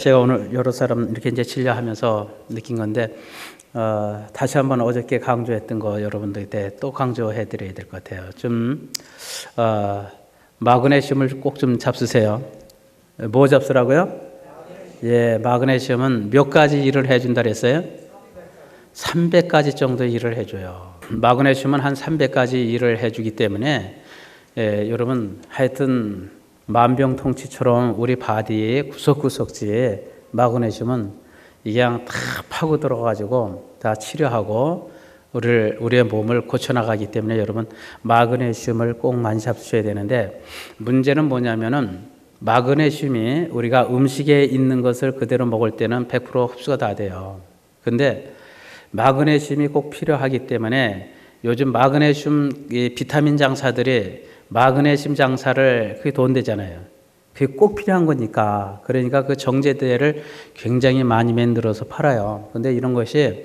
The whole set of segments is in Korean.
제가 오늘 여러 사람 이렇게 이제 진료하면서 느낀 건데 어, 다시 한번 어저께 강조했던 거 여러분들한테 또 강조해 드려야 될 것 같아요. 좀 어, 마그네슘을 꼭 좀 잡수세요. 뭐 잡수라고요? 예, 마그네슘은 몇 가지 일을 해준다 그랬어요? 300가지 정도 일을 해줘요. 마그네슘은 한 300가지 일을 해주기 때문에 예, 여러분 하여튼 만병통치처럼 우리 바디의 구석구석지에 마그네슘은 그냥 다 파고 들어가지고 다 치료하고 우리를 우리의 몸을 고쳐나가기 때문에 여러분 마그네슘을 꼭 많이 잡수셔야 되는데 문제는 뭐냐면은 마그네슘이 우리가 음식에 있는 것을 그대로 먹을 때는 100% 흡수가 다 돼요. 근데 마그네슘이 꼭 필요하기 때문에 요즘 마그네슘 이 비타민 장사들이 마그네슘 장사를 그게 돈 되잖아요. 그게 꼭 필요한 거니까. 그러니까 그 정제대를 굉장히 많이 만들어서 팔아요. 근데 이런 것이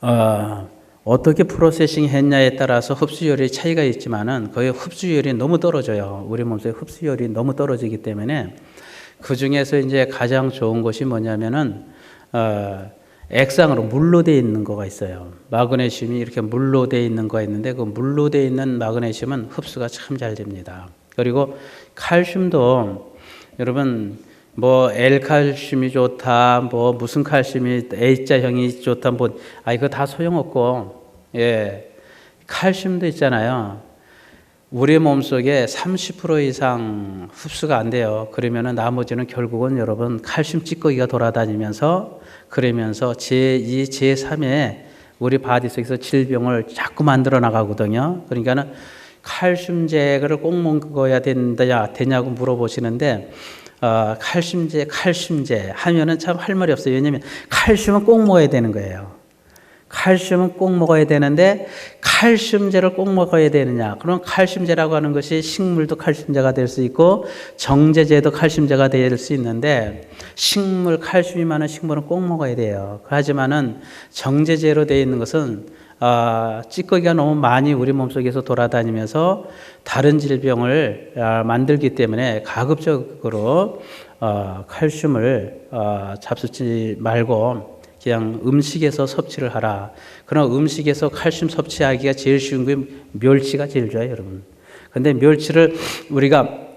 어, 어떻게 프로세싱 했냐에 따라서 흡수율이 차이가 있지만은 거의 흡수율이 너무 떨어져요. 우리 몸속에 흡수율이 너무 떨어지기 때문에 그 중에서 이제 가장 좋은 것이 뭐냐면은 어, 액상으로 물로 돼 있는 거가 있어요. 마그네슘이 이렇게 물로 돼 있는 거가 있는데 그 물로 돼 있는 마그네슘은 흡수가 참 잘 됩니다. 그리고 칼슘도 여러분 뭐 L칼슘이 좋다, 뭐 무슨 칼슘이 A자형이 좋다, 뭐아 이거 다 소용없고 예 칼슘도 있잖아요. 우리 몸 속에 30% 이상 흡수가 안 돼요. 그러면은 나머지는 결국은 여러분 칼슘 찌꺼기가 돌아다니면서 그러면서 제2, 제3의 우리 바디 속에서 질병을 자꾸 만들어 나가거든요. 그러니까는 칼슘제를 꼭 먹어야 된다, 되냐고 물어보시는데, 어, 칼슘제, 칼슘제 하면은 참 할 말이 없어요. 왜냐면 칼슘은 꼭 먹어야 되는 거예요. 칼슘은 꼭 먹어야 되는데 칼슘제를 꼭 먹어야 되느냐? 그럼 칼슘제라고 하는 것이 식물도 칼슘제가 될 수 있고 정제제도 칼슘제가 될 수 있는데 식물 칼슘이 많은 식물은 꼭 먹어야 돼요. 하지만은 정제제로 되어 있는 것은 아, 찌꺼기가 너무 많이 우리 몸속에서 돌아다니면서 다른 질병을 아, 만들기 때문에 가급적으로 어, 칼슘을 어, 잡수지 말고 그냥 음식에서 섭취를 하라. 그러나 음식에서 칼슘 섭취하기가 제일 쉬운 게 멸치가 제일 좋아요, 여러분. 근데 멸치를 우리가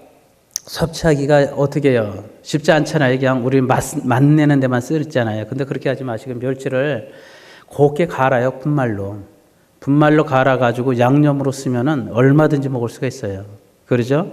섭취하기가 어떻게 해요? 쉽지 않잖아요. 그냥 우리 맛, 맛내는 데만 쓰잖아요. 근데 그렇게 하지 마시고 멸치를 곱게 갈아요, 분말로. 분말로 갈아가지고 양념으로 쓰면은 얼마든지 먹을 수가 있어요. 그러죠?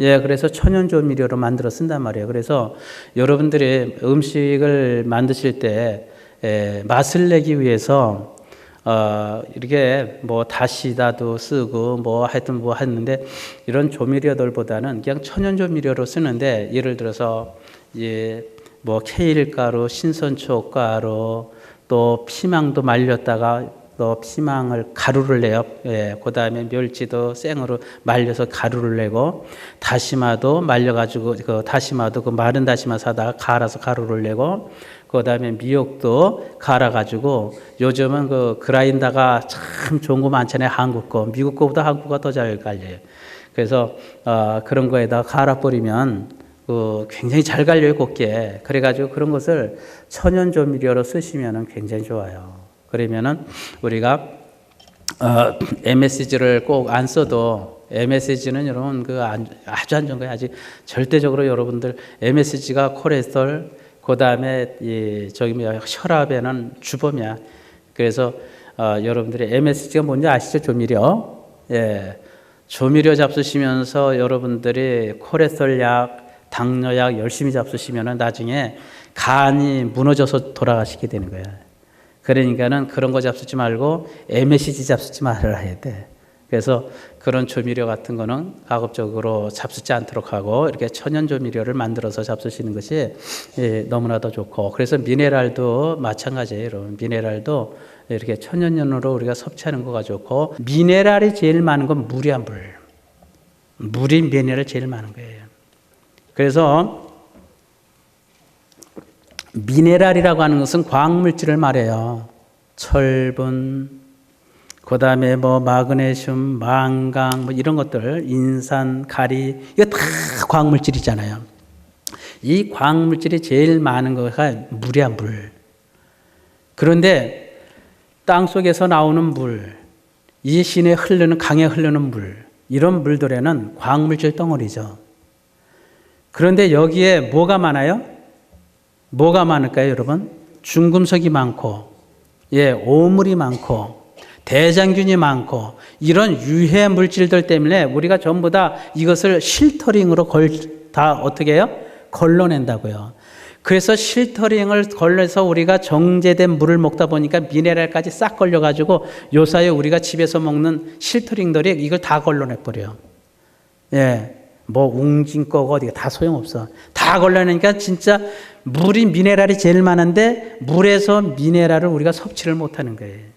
예, 그래서 천연조미료로 만들어 쓴단 말이에요. 그래서 여러분들이 음식을 만드실 때 에, 맛을 내기 위해서 어, 이렇게 뭐 다시다도 쓰고 뭐 하여튼 뭐 했는데 이런 조미료들보다는 그냥 천연 조미료로 쓰는데 예를 들어서 예, 뭐 케일가루, 신선초가루, 또 피망도 말렸다가 또 피망을 가루를 내요. 예, 그 다음에 멸치도 생으로 말려서 가루를 내고 다시마도 말려가지고 그 다시마도 그 마른 다시마 사다가 갈아서 가루를 내고 그 다음에 미역도 갈아가지고 요즘은 그 그라인더가 참 좋은 거 많잖아요. 한국 거, 미국 거보다 한국 거가 더 잘 갈려요. 그래서 어, 그런 거에다 갈아 버리면 그 굉장히 잘 갈려요, 곱게. 그래가지고 그런 것을 천연 조미료로 쓰시면은 굉장히 좋아요. 그러면은 우리가 어, MSG를 꼭 안 써도 MSG는 여러분 그 안, 아주 안 좋은 거예요. 아직 절대적으로 여러분들 MSG가 콜레스테롤 그 다음에 이 저기 뭐야 혈압에는 주범이야. 그래서 어, 여러분들이 MSG가 뭔지 아시죠? 조미료. 예. 조미료 잡수시면서 여러분들이 콜레스테롤 약, 당뇨 약 열심히 잡수시면은 나중에 간이 무너져서 돌아가시게 되는 거야. 그러니까는 그런 거 잡수지 말고 MSG 잡수지 말아야 돼. 그래서 그런 조미료 같은 거는 가급적으로 잡수지 않도록 하고 이렇게 천연 조미료를 만들어서 잡수시는 것이 예, 너무나 도 좋고 그래서 미네랄도 마찬가지예요. 여러분. 미네랄도 이렇게 천연연으로 우리가 섭취하는 거가 좋고 미네랄이 제일 많은 건 물이야 물. 물이 미네랄 제일 많은 거예요. 그래서 미네랄이라고 하는 것은 과학물질을 말해요. 철분, 그 다음에 뭐 마그네슘, 망강, 뭐 이런 것들, 인산, 가리, 이거 다 과학물질이잖아요. 이 광물질이 제일 많은 거가 물이야, 물. 그런데 땅 속에서 나오는 물, 이 시내 흐르는 강에 흐르는 물, 이런 물들에는 광물질 덩어리죠. 그런데 여기에 뭐가 많아요? 뭐가 많을까요, 여러분? 중금속이 많고, 예, 오물이 많고, 대장균이 많고, 이런 유해 물질들 때문에 우리가 전부 다 이것을 실터링으로 걸, 다 어떻게 해요? 걸러낸다고요. 그래서 실터링을 걸려서 우리가 정제된 물을 먹다 보니까 미네랄까지 싹 걸려가지고 요사이 우리가 집에서 먹는 실터링들이 이걸 다 걸러내버려요. 예. 뭐 웅진 거고 어디가 다 소용없어. 다 걸러내니까 진짜 물이 미네랄이 제일 많은데 물에서 미네랄을 우리가 섭취를 못하는 거예요.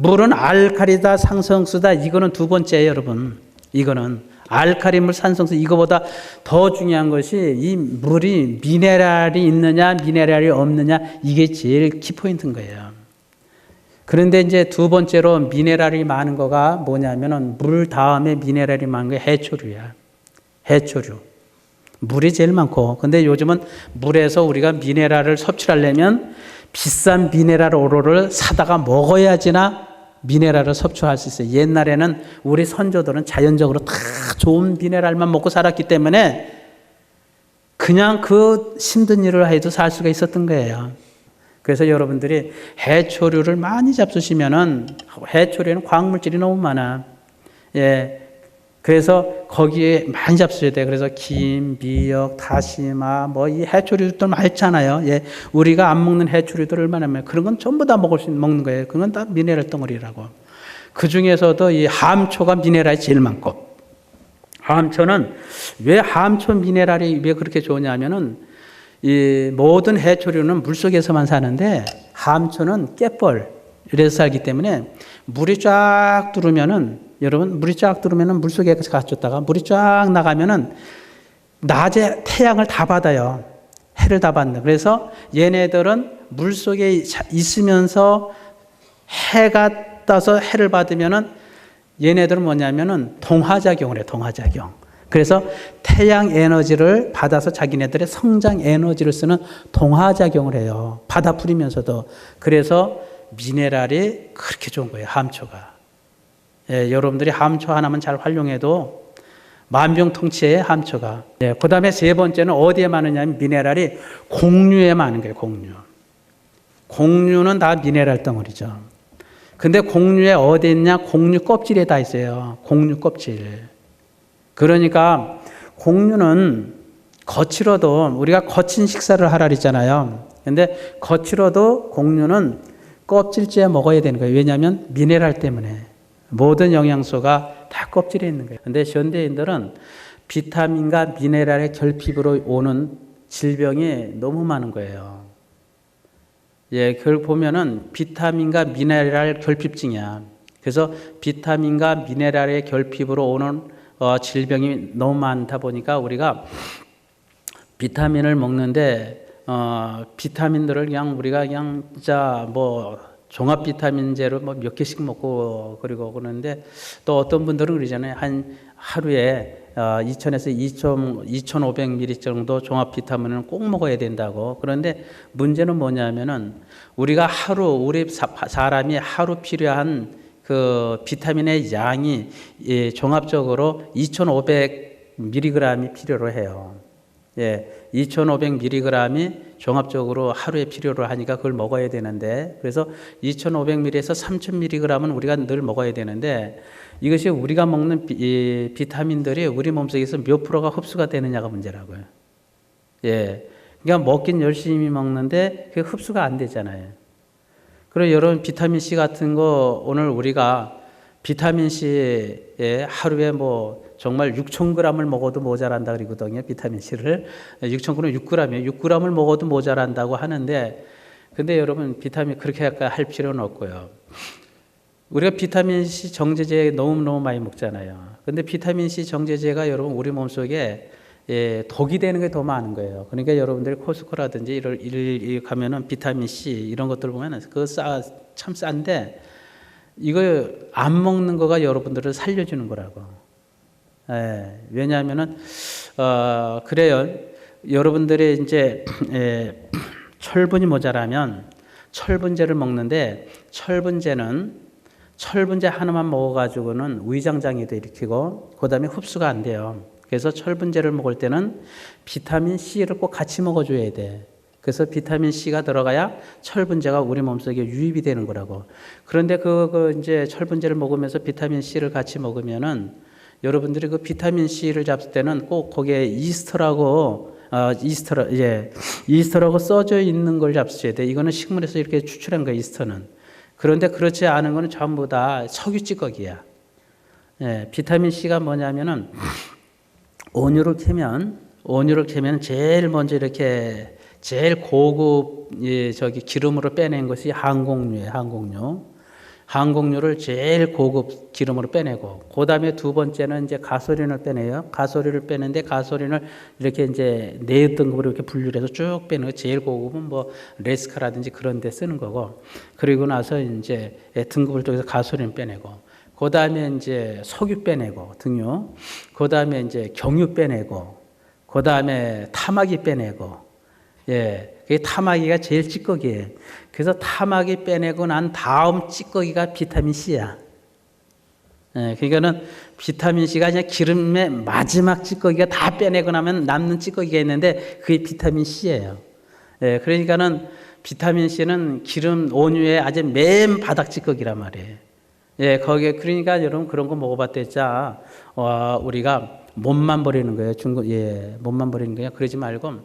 물은 알칼리다 상성수다 이거는 두 번째예요, 여러분. 이거는 알칼리물 산성수 이거보다 더 중요한 것이 이 물이 미네랄이 있느냐 미네랄이 없느냐 이게 제일 키포인트인 거예요. 그런데 이제 두 번째로 미네랄이 많은 거가 뭐냐면은 물 다음에 미네랄이 많은 게 해초류야. 해초류. 물이 제일 많고 근데 요즘은 물에서 우리가 미네랄을 섭취하려면 비싼 미네랄 오로를 사다가 먹어야지나 미네랄을 섭취할 수 있어요. 옛날에는 우리 선조들은 자연적으로 다 좋은 미네랄만 먹고 살았기 때문에 그냥 그 힘든 일을 해도 살 수가 있었던 거예요. 그래서 여러분들이 해초류를 많이 잡수시면은 해초류에는 광물질이 너무 많아. 예. 그래서 거기에 많이 잡수셔야 돼요. 그래서 김, 미역, 다시마, 뭐 이 해초류들 많잖아요. 예. 우리가 안 먹는 해초류들 얼마나 많아요. 그런 건 전부 다 먹을 수 있는, 먹는 거예요. 그건 다 미네랄 덩어리라고. 그 중에서도 이 함초가 미네랄이 제일 많고. 함초는 왜 함초 미네랄이 왜 그렇게 좋냐면은 이 모든 해초류는 물 속에서만 사는데 함초는 깨벌 이래서 살기 때문에 물이 쫙 들어오면은 여러분 물이 쫙 들어오면은 물 속에 갇혔다가 물이 쫙 나가면은 낮에 태양을 다 받아요. 해를 다 받는다. 그래서 얘네들은 물 속에 있으면서 해가 떠서 해를 받으면은 얘네들은 뭐냐면은 동화작용을 해, 동화작용. 그래서 태양 에너지를 받아서 자기네들의 성장 에너지를 쓰는 동화작용을 해요. 뿌리면서도. 그래서 미네랄이 그렇게 좋은 거예요, 함초가. 예, 여러분들이 함초 하나만 잘 활용해도 만병통치의 함초가. 예, 그 다음에 세 번째는 어디에 많으냐면 미네랄이 공류에 많은 거예요, 공류. 공류는 다 미네랄 덩어리죠. 근데 공류에 어디 있냐? 공류 껍질에 다 있어요. 공류 껍질. 그러니까 공류는 거칠어도 우리가 거친 식사를 하라 그랬잖아요. 근데 거칠어도 공류는 껍질째 먹어야 되는 거예요. 왜냐하면 미네랄 때문에. 모든 영양소가 다 껍질에 있는 거예요. 근데 현대인들은 비타민과 미네랄의 결핍으로 오는 질병이 너무 많은 거예요. 예, 그걸 보면은 비타민과 미네랄 결핍증이야. 그래서 비타민과 미네랄의 결핍으로 오는 어, 질병이 너무 많다 보니까 우리가 비타민을 먹는데 어, 비타민들을 그냥 우리가 그냥 진짜 뭐 종합 비타민제로 뭐 몇 개씩 먹고 그리고 그러는데 또 어떤 분들은 그러잖아요. 한 하루에 어, 2,000에서 2,000, 2,500ml 정도 종합 비타민을 꼭 먹어야 된다고. 그런데 문제는 뭐냐면은 우리가 하루 우리 사, 사람이 하루 필요한 그 비타민의 양이 예, 종합적으로 2,500mg이 필요로 해요. 예, 2,500mg이 종합적으로 하루에 필요로 하니까 그걸 먹어야 되는데 그래서 2,500mg에서 3,000mg은 우리가 늘 먹어야 되는데 이것이 우리가 먹는 비, 비타민들이 우리 몸속에서 몇 프로가 흡수가 되느냐가 문제라고요. 예. 그러니까 먹긴 열심히 먹는데 그게 흡수가 안 되잖아요. 그리고 여러분 비타민 C 같은 거 오늘 우리가 비타민 C에 하루에 뭐 정말 6,000g을 먹어도 모자란다 그러거든요. 비타민 C를 6,000g은 6g이에요. 6g을 먹어도 모자란다고 하는데 근데 여러분 비타민 그렇게 할 필요는 없고요. 우리가 비타민 C 정제제 너무너무 많이 먹잖아요. 근데 비타민 C 정제제가 여러분 우리 몸속에 예, 독이 되는 게 더 많은 거예요. 그러니까 여러분들 코스코라든지 이럴 일 가면은 비타민 C 이런 것들 보면은 그거 싸, 참 싼데 이거 안 먹는 거가 여러분들을 살려주는 거라고. 예, 왜냐하면은 어, 그래요. 여러분들이 이제 에, 철분이 모자라면 철분제를 먹는데 철분제는 철분제 하나만 먹어가지고는 위장장애도 일으키고 그다음에 흡수가 안 돼요. 그래서 철분제를 먹을 때는 비타민 C를 꼭 같이 먹어줘야 돼. 그래서 비타민 C가 들어가야 철분제가 우리 몸속에 유입이 되는 거라고. 그런데 그, 그 이제 철분제를 먹으면서 비타민 C를 같이 먹으면은 여러분들이 그 비타민 C를 잡을 때는 꼭 거기에 이스터라고 어, 이스터 예 이스터라고 써져 있는 걸 잡수셔야 돼. 이거는 식물에서 이렇게 추출한 거 이스터는. 그런데 그렇지 않은 거는 전부 다 석유 찌꺼기야. 예, 비타민 C가 뭐냐면은 온유를 캐면 온유를 캐면 제일 먼저 이렇게 제일 고급 예, 저기 기름으로 빼낸 것이 항공유예요. 항공유. 항공유를 제일 고급 기름으로 빼내고 그다음에 두 번째는 이제 가솔린을 빼내요. 가솔린을 빼는데 가솔린을 이렇게 이제 네 등급으로 이렇게 분류해서 쭉 빼는 거 제일 고급은 뭐 레스카라든지 그런 데 쓰는 거고 그리고 나서 이제 등급을 통해서 가솔린 빼내고 그다음에 이제 석유 빼내고 등유 그다음에 이제 경유 빼내고 그다음에 타마기 빼내고 예. 그게 타마기가 제일 찌꺼기예요. 그래서 타마기 빼내고 난 다음 찌꺼기가 비타민 C야. 예, 그러니까는 비타민 C가 그냥 기름의 마지막 찌꺼기가 다 빼내고 나면 남는 찌꺼기가 있는데 그게 비타민 C예요. 예, 그러니까는 비타민 C는 기름 온유의 아주 맨 바닥 찌꺼기란 말이에요. 예, 거기에 그러니까 여러분 그런 거 먹어봤댔자 어, 우리가 몸만 버리는 거예요. 중국 예, 몸만 버리는 거예요. 그러지 말고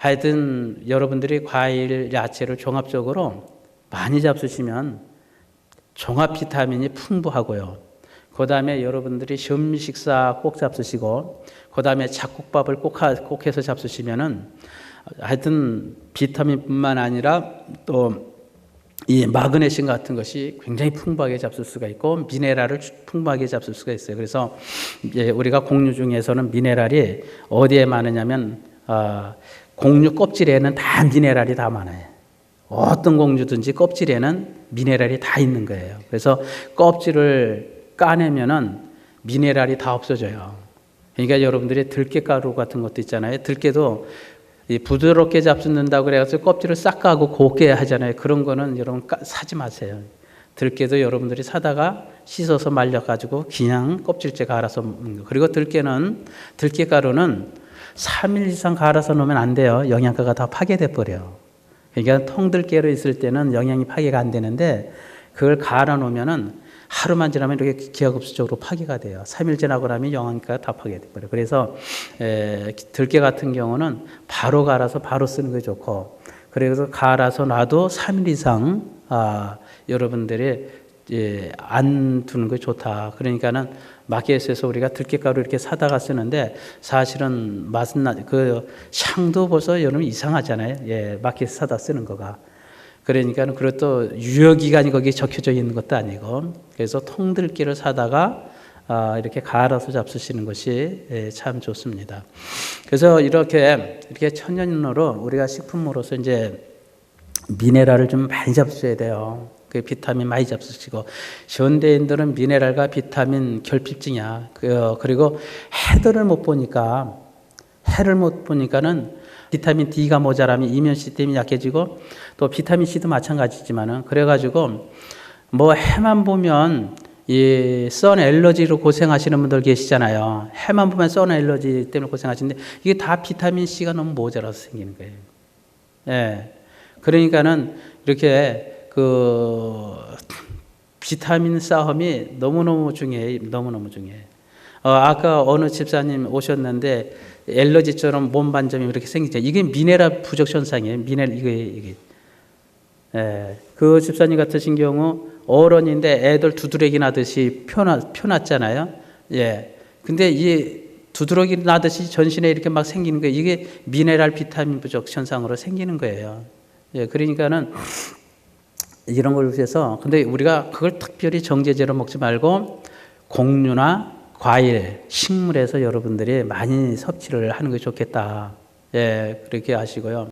하여튼 여러분들이 과일, 야채를 종합적으로 많이 잡수시면 종합 비타민이 풍부하고요. 그 다음에 여러분들이 점심 식사 꼭 잡수시고, 그 다음에 잡곡밥을 꼭, 하, 꼭 해서 잡수시면은 하여튼 비타민뿐만 아니라 또 이 마그네슘 같은 것이 굉장히 풍부하게 잡술 수가 있고 미네랄을 풍부하게 잡술 수가 있어요. 그래서 우리가 공유 중에서는 미네랄이 어디에 많으냐면 아, 공유 껍질에는 다 미네랄이 다 많아요. 어떤 공유든지 껍질에는 미네랄이 다 있는 거예요. 그래서 껍질을 까내면은 미네랄이 다 없어져요. 그러니까 여러분들이 들깨가루 같은 것도 있잖아요. 들깨도 이 부드럽게 잡숫는다고 그래서 껍질을 싹 까고 곱게 하잖아요. 그런 거는 여러분 까, 사지 마세요. 들깨도 여러분들이 사다가 씻어서 말려가지고 그냥 껍질째 갈아서 먹는 거. 그리고 들깨는 들깨가루는 3일 이상 갈아서 놓으면 안 돼요. 영양가가 다 파괴돼 버려요. 그러니까 통들깨로 있을 때는 영양이 파괴가 안 되는데 그걸 갈아 놓으면은 하루만 지나면 이렇게 기하급수적으로 파괴가 돼요. 3일 지나고 나면 영양가가 다 파괴돼 버려요. 그래서 에, 들깨 같은 경우는 바로 갈아서 바로 쓰는 게 좋고 그래서 갈아서 놔도 3일 이상 아, 여러분들이 예, 안 두는 게 좋다. 그러니까는 마켓에서 우리가 들깨가루 이렇게 사다가 쓰는데 사실은 맛은 나, 그 향도 벌써 여러분 이상하잖아요. 예, 마켓에서 사다 쓰는 거가. 그러니까는 그것도 유효 기간이 거기에 적혀져 있는 것도 아니고 그래서 통들깨를 사다가 아, 이렇게 갈아서 잡수시는 것이 예, 참 좋습니다. 그래서 이렇게 이렇게 천연으로 우리가 식품으로서 이제 미네랄을 좀 많이 잡수셔야 돼요. 그 비타민 많이 잡수시고 현대인들은 미네랄과 비타민 결핍증이야. 그, 그리고 해들을 못 보니까 해를 못 보니까는 비타민 D가 모자라면 이면 시스템이 약해지고 또 비타민 C도 마찬가지지만은 그래가지고 뭐 해만 보면 이선 엘러지로 고생하시는 분들 계시잖아요. 해만 보면 선 엘러지 때문에 고생하시는데 이게 다 비타민 C가 너무 모자라서 생기는 거예요. 예. 그러니까는 이렇게 그 비타민 싸움이 너무너무 중요해. 너무너무 중요해. 어, 아까 어느 집사님 오셨는데 엘러지처럼 몸 반점이 이렇게 생기죠. 이게 미네랄 부족 현상이에요. 미네랄 이게 이게. 예, 그 집사님 같으신 경우 어른인데 애들 두드러기 나듯이 펴나 펴놨잖아요. 예. 근데 이 두드러기 나듯이 전신에 이렇게 막 생기는 거 이게 미네랄 비타민 부족 현상으로 생기는 거예요. 예, 그러니까는 이런 걸 위해서 근데 우리가 그걸 특별히 정제제로 먹지 말고 곡류나 과일, 식물에서 여러분들이 많이 섭취를 하는 게 좋겠다. 예, 그렇게 하시고요.